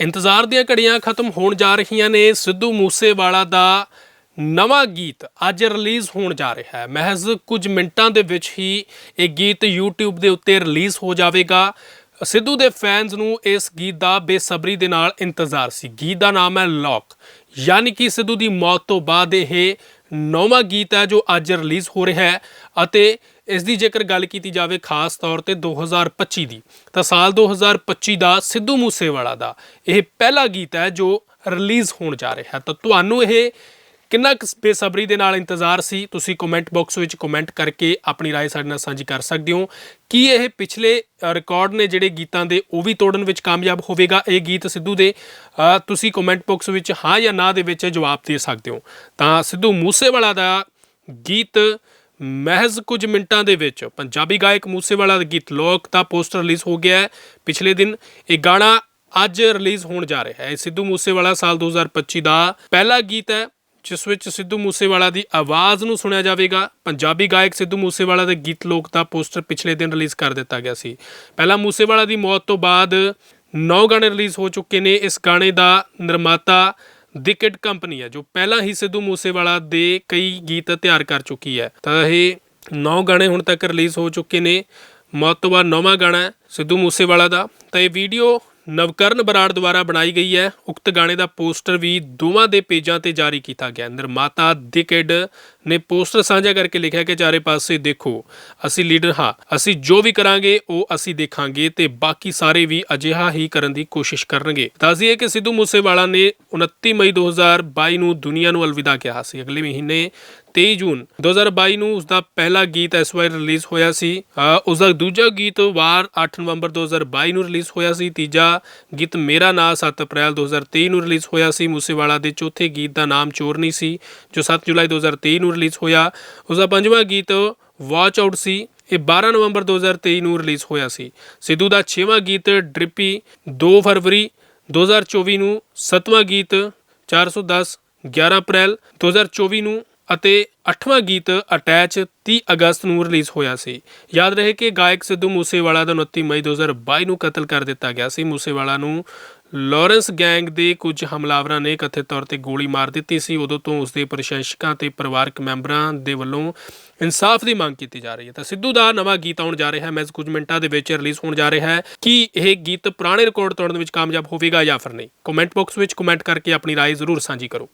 ਇੰਤਜ਼ਾਰ ਦੀਆਂ ਘੜੀਆਂ ਖਤਮ ਹੋਣ ਜਾ ਰਹੀਆਂ ਨੇ। ਸਿੱਧੂ ਮੂਸੇਵਾਲਾ ਦਾ ਨਵਾਂ ਗੀਤ ਅੱਜ ਰਿਲੀਜ਼ ਹੋਣ ਜਾ ਰਿਹਾ ਹੈ। ਮਹਿਜ਼ ਕੁਝ ਮਿੰਟਾਂ ਦੇ ਵਿੱਚ ਹੀ ਇਹ ਗੀਤ YouTube ਦੇ ਉੱਤੇ ਰਿਲੀਜ਼ ਹੋ ਜਾਵੇਗਾ। ਸਿੱਧੂ ਦੇ ਫੈਨਸ ਨੂੰ ਇਸ ਗੀਤ ਦਾ ਬੇਸਬਰੀ ਦੇ ਨਾਲ ਇੰਤਜ਼ਾਰ ਸੀ। ਗੀਤ ਦਾ ਨਾਮ ਹੈ ਲੌਕ ਯਾਨੀ ਕਿ ਸਿੱਧੂ ਦੀ ਮੌਤ ਤੋਂ ਬਾਅਦ ਇਹ ਨੌਵਾਂ ਗੀਤ ਹੈ ਜੋ ਅੱਜ ਰਿਲੀਜ਼ ਹੋ ਰਿਹਾ ਹੈ ਅਤੇ ਇਸ ਦੀ ਜੇਕਰ ਗੱਲ ਕੀਤੀ ਜਾਵੇ ਖਾਸ ਤੌਰ ਤੇ 2025 ਦੀ ਤਾਂ ਸਾਲ 2025 ਦਾ ਸਿੱਧੂ ਮੂਸੇਵਾਲਾ ਦਾ ਇਹ ਪਹਿਲਾ ਗੀਤ ਹੈ ਜੋ ਰਿਲੀਜ਼ ਹੋਣ ਜਾ ਰਿਹਾ ਹੈ ਤਾਂ ਤੁਹਾਨੂੰ ਇਹ ਕਿੰਨਾ ਕੁ ਬੇਸਬਰੀ ਦੇ ਨਾਲ ਇੰਤਜ਼ਾਰ ਸੀ ਤੁਸੀਂ ਕਮੈਂਟ ਬਾਕਸ ਵਿੱਚ ਕਮੈਂਟ ਕਰਕੇ ਆਪਣੀ رائے ਸਾਡੇ ਨਾਲ ਸਾਂਝੀ ਕਰ ਸਕਦੇ ਹੋ ਕੀ ਇਹ ਪਿਛਲੇ ਅ, ਰਿਕਾਰਡ ਨੇ ਜਿਹੜੇ ਗੀਤਾਂ ਦੇ ਉਹ ਵੀ ਤੋੜਨ ਵਿੱਚ ਕਾਮਯਾਬ ਹੋਵੇਗਾ ਇਹ ਗੀਤ ਸਿੱਧੂ ਦੇ ਅ, ਤੁਸੀਂ ਕਮੈਂਟ ਬਾਕਸ ਵਿੱਚ ਹਾਂ ਜਾਂ ਨਾ ਦੇ ਵਿੱਚ ਜਵਾਬ ਦੇ ਸਕਦੇ ਹੋ ਤਾਂ ਸਿੱਧੂ ਮੂਸੇਵਾਲਾ ਦਾ ਗੀਤ ਮਹਿਜ਼ ਕੁਝ ਮਿੰਟਾਂ ਦੇ ਵਿੱਚ ਪੰਜਾਬੀ ਗਾਇਕ ਮੂਸੇਵਾਲਾ ਦਾ ਗੀਤ ਲੋਕ ਦਾ ਪੋਸਟਰ ਰਿਲੀਜ਼ ਹੋ ਗਿਆ ਹੈ। ਪਿਛਲੇ ਦਿਨ ਇਹ ਗਾਣਾ ਅੱਜ ਰਿਲੀਜ਼ ਹੋਣ ਜਾ ਰਿਹਾ ਹੈ। ਇਹ ਸਿੱਧੂ ਮੂਸੇਵਾਲਾ ਸਾਲ 2025 ਦਾ ਪਹਿਲਾ ਗੀਤ ਹੈ, ਜਿਸ ਵਿੱਚ ਸਿੱਧੂ ਮੂਸੇਵਾਲਾ ਦੀ ਆਵਾਜ਼ ਨੂੰ ਸੁਣਿਆ ਜਾਵੇਗਾ। ਪੰਜਾਬੀ ਗਾਇਕ ਸਿੱਧੂ ਮੂਸੇਵਾਲਾ ਦੇ ਗੀਤ ਲੋਕ ਦਾ ਪੋਸਟਰ ਪਿਛਲੇ ਦਿਨ ਰਿਲੀਜ਼ ਕਰ ਦਿੱਤਾ ਗਿਆ ਸੀ। ਪਹਿਲਾਂ ਮੂਸੇਵਾਲਾ ਦੀ ਮੌਤ ਤੋਂ ਬਾਅਦ 9 ਗਾਣੇ ਰਿਲੀਜ਼ ਹੋ ਚੁੱਕੇ ਨੇ। ਇਸ ਗਾਣੇ ਦਾ ਨਿਰਮਾਤਾ ਦੀ ਦਿਕਟ ਕੰਪਨੀ ਹੈ, ਜੋ ਪਹਿਲਾਂ ਹੀ ਸਿੱਧੂ ਮੂਸੇਵਾਲਾ ਦੇ ਕਈ ਗੀਤ ਤਿਆਰ ਕਰ ਚੁੱਕੀ ਹੈ। ਤਾਂ ਇਹ 9 ਗਾਣੇ ਹੁਣ ਤੱਕ ਰਿਲੀਜ਼ ਹੋ ਚੁੱਕੇ ਨੇ। ਮੌਤ ਤੋਂ ਬਾਅਦ ਨੌਵਾਂ ਗਾਣਾ ਸਿੱਧੂ ਮੂਸੇਵਾਲਾ ਦਾ। ਤਾਂ ਇਹ ਵੀਡੀਓ ਨਵਕਰਨ ਬਰਾੜ ਦੁਆਰਾ ਬਣਾਈ ਗਈ ਹੈ। ਉਕਤ ਗਾਣੇ ਦਾ ਪੋਸਟਰ ਵੀ ਦੋਵਾਂ ਦੇ ਪੇਜਾਂ ਤੇ ਜਾਰੀ ਕੀਤਾ ਗਿਆ। ਨਿਰਮਾਤਾ ਦਿਕਡ ਨੇ ਪੋਸਟਰ ਸਾਂਝਾ ਕਰਕੇ ਲਿਖਿਆ ਕਿ ਚਾਰੇ ਪਾਸੇ ਦੇਖੋ ਅਸੀਂ ਲੀਡਰ ਹਾਂ ਅਸੀਂ ਜੋ ਵੀ ਕਰਾਂਗੇ ਉਹ ਅਸੀਂ ਦੇਖਾਂਗੇ ਤੇ ਬਾਕੀ ਸਾਰੇ ਵੀ ਅਜਿਹਾ ਹੀ ਕਰਨ ਦੀ ਕੋਸ਼ਿਸ਼ ਕਰਨਗੇ। ਦੱਸ ਦਈਏ ਕਿ ਸਿੱਧੂ ਮੂਸੇਵਾਲਾ ਨੇ 29 ਮਈ 2022 ਨੂੰ ਦੁਨੀਆ ਨੂੰ ਅਲਵਿਦਾ ਕਿਹਾ ਸੀ। ਅਗਲੇ ਮਹੀਨੇ 23 ਜੂਨ 2022 ਨੂੰ ਉਸ ਦਾ ਪਹਿਲਾ ਗੀਤ ਇਸ ਵਾਰ ਰਿਲੀਜ਼ ਹੋਇਆ ਸੀ। ਅ, ਉਸ ਦਾ ਦੂਜਾ ਗੀਤ ਵਾਰ 8 ਨਵੰਬਰ 2022 ਨੂੰ ਰਿਲੀਜ਼ ਹੋਇਆ ਸੀ। ਤੀਜਾ ਗੀਤ ਮੇਰਾ ਨਾਂ 7 ਅਪ੍ਰੈਲ 2023 ਨੂੰ ਰਿਲੀਜ਼ ਹੋਇਆ ਸੀ। ਮੂਸੇਵਾਲਾ ਦੇ ਚੌਥੇ ਗੀਤ ਦਾ ਨਾਮ ਚੋਰਨੀ ਸੀ, ਜੋ 7 ਜੁਲਾਈ 2023 ਨੂੰ ਰਿਲੀਜ਼ ਹੋਇਆ। ਉਸ ਦਾ ਪੰਜਵਾਂ ਗੀਤ ਵਾਚ ਆਊਟ ਸੀ। ਇਹ 12 ਨਵੰਬਰ 2023 ਨੂੰ ਰਿਲੀਜ਼ ਹੋਇਆ ਸੀ। ਸਿੱਧੂ ਦਾ 6ਵਾਂ ਗੀਤ ਡ੍ਰਿਪੀ 2 ਫਰਵਰੀ 2024 ਨੂੰ 7ਵਾਂ ਗੀਤ 410 11 ਅਪ੍ਰੈਲ 2024 ਨੂੰ ਅਤੇ 8ਵਾਂ ਗੀਤ ਅਟੈਚ 30 ਅਗਸਤ ਨੂੰ ਰਿਲੀਜ਼ ਹੋਇਆ ਸੀ ਯਾਦ ਰਹੇ ਕਿ ਗਾਇਕ ਸਿੱਧੂ ਮੂਸੇਵਾਲਾ ਦਾ 29 ਮਈ 2022 ਨੂੰ ਕਤਲ ਕਰ ਦਿੱਤਾ ਗਿਆ ਸੀ ਮੂਸੇਵਾਲਾ ਨੂੰ ਲਾਰੈਂਸ ਗੈਂਗ ਦੇ ਕੁਝ ਹਮਲਾਵਰਾਂ ਨੇ ਕਥਿਤ ਤੌਰ ਤੇ ਗੋਲੀ ਮਾਰ ਦਿੱਤੀ ਸੀ ਉਦੋਂ ਤੋਂ ਉਸ ਦੇ ਪ੍ਰਸ਼ੰਸਕਾਂ ਤੇ ਪਰਿਵਾਰਕ ਮੈਂਬਰਾਂ ਦੇ ਵੱਲੋਂ ਇਨਸਾਫ ਦੀ ਮੰਗ ਕੀਤੀ ਜਾ ਰਹੀ ਹੈ ਤਾਂ ਸਿੱਧੂ ਦਾ ਨਵਾਂ ਗੀਤ ਆਉਣ ਜਾ ਰਿਹਾ ਹੈ ਮੈਜ਼ ਕੁਝ ਮਿੰਟਾਂ ਦੇ ਵਿੱਚ ਰਿਲੀਜ਼ ਹੋਣ ਜਾ ਰਿਹਾ ਹੈ ਕੀ ਇਹ ਗੀਤ ਪੁਰਾਣੇ ਰਿਕਾਰਡ ਤੋੜਨ ਵਿੱਚ ਕਾਮਯਾਬ ਹੋਵੇਗਾ ਜਾਂ ਫਿਰ ਨਹੀਂ ਕਮੈਂਟ ਬਾਕਸ ਵਿੱਚ ਕਮੈਂਟ ਕਰਕੇ ਆਪਣੀ رائے ਜ਼ਰੂਰ ਸਾਂਝੀ ਕਰੋ